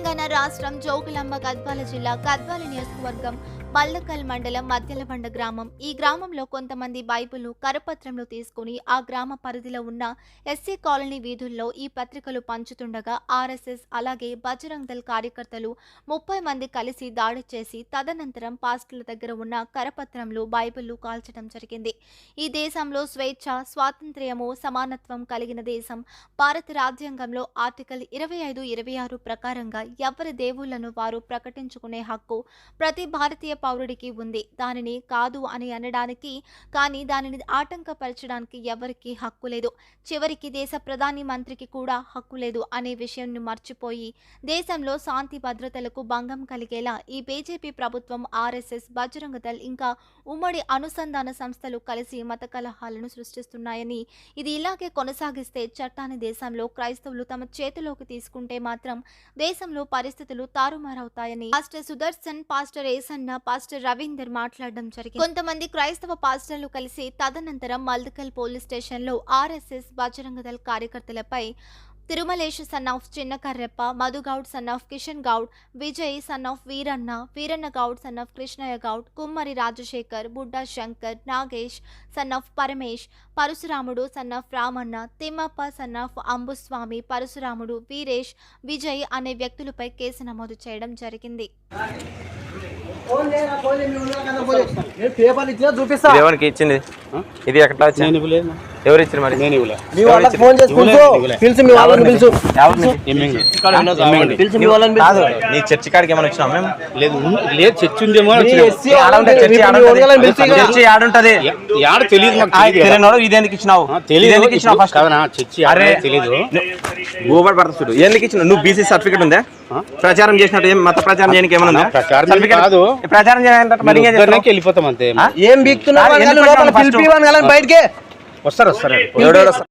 తెలంగాణ రాష్ట్రం జోగులాంబ గద్వాల జిల్లా గద్వాల నియోజకవర్గం పల్లకల్ మండలం మధ్యలబండ గ్రామం. ఈ గ్రామంలో కొంతమంది బైబిల్ కరపత్రంలో తీసుకుని ఆ గ్రామ పరిధిలో ఉన్న ఎస్సీ కాలనీ వీధుల్లో ఈ పత్రికలు పంచుతుండగా ఆర్ఎస్ఎస్ అలాగే బజరంగ్ దళ్ కార్యకర్తలు ముప్పై మంది కలిసి దాడి చేసి తదనంతరం పాస్టుల దగ్గర ఉన్న కరపత్రంలో బైబిల్లు కాల్చడం జరిగింది. ఈ దేశంలో స్వేచ్ఛ స్వాతంత్ర్యము సమానత్వం కలిగిన దేశం భారత రాజ్యాంగంలో ఆర్టికల్ ఇరవై ఐదు ఇరవై ఆరు ప్రకారంగా ఎవరి దేవుళ్ళను వారు ప్రకటించుకునే హక్కు ప్రతి భారతీయ పౌరుడికి ఉంది. దానిని కాదు అని అనడానికి కానీ దానిని ఆటంకపరచడానికి ఎవరికీ హక్కు లేదు. చివరికి దేశ ప్రధాని మంత్రికి కూడా హక్కు లేదు అనే విషయాన్ని మర్చిపోయి దేశంలో శాంతి భద్రతలకు భంగం కలిగేలా ఈ బీజేపీ ప్రభుత్వం ఆర్ఎస్ఎస్ బజరంగ దళ్ ఇంకా ఉమ్మడి అనుసంధాన సంస్థలు కలిసి మత కలహాలను సృష్టిస్తున్నాయని ఇది ఇలాగే కొనసాగిస్తే చట్టాన్ని దేశంలో క్రైస్తవులు తమ చేతిలోకి తీసుకుంటే మాత్రం దేశంలో పరిస్థితులు తారుమారవుతాయని pastor Sudarshan pastor Esanna pastor Ravinder మాట్లాడడం జరిగింది. కొంతమంది క్రైస్తవ పాస్టర్లు కలిసి తదనంతరం మల్దకల్ పోలీస్ స్టేషన్లో RSS Bajrang Dal కార్యకర్తలపై Tirumalesh son of Chinna Karreppa Madhugoud son of Kishan Goud Vijay son of Veeranna Veeranna Goud son of Krishnaiah Goud Kummari Rajashekar Budda Shankar Nagesh son of Paramesh Parashuramudu son of Ramanna Thimmappa son of Ambuswamy Parashuramudu Veeresh Vijay అనే వ్యక్తులపై case నమోదు చేయడం జరిగింది. Paper ఇచ్చినా చూపిస్తా. ఇది ఎవరికి ఇచ్చింది. ఇది వచ్చింది ఇవ్వలేదు ఎవరు ఇచ్చారు మరి? నేను నీ చర్చి కాడికి ఏమైనా వచ్చినా మేము లేదు లేదు చర్చి ఉందేమో ఆడ చర్చి ఆడ ఆడుంటది యాడ తెలియదు మాకు తెలియదు కదా. తెలియనోడు ఇది ఎందుకు ఇచ్చినావు తెలియదు. ఎందుకు ఇచ్చినావు ఫస్ట్ చర్చి అరే తెలీదు గోబర్ ఎందుకు ఇచ్చినావు? నువ్వు బీసీ సర్టిఫికేట్ ఉందా? ప్రచారం చేసినట్టు ఏం మత ప్రచారం చేయడానికి ఏమైనా ప్రచారం కాదు. ప్రచారం చేయాలంటే మరి వెళ్ళిపోతాం అంతే? ఏం బీక్తున్నావు పిలవని కదా బయటికి. వస్తారు వస్తారు.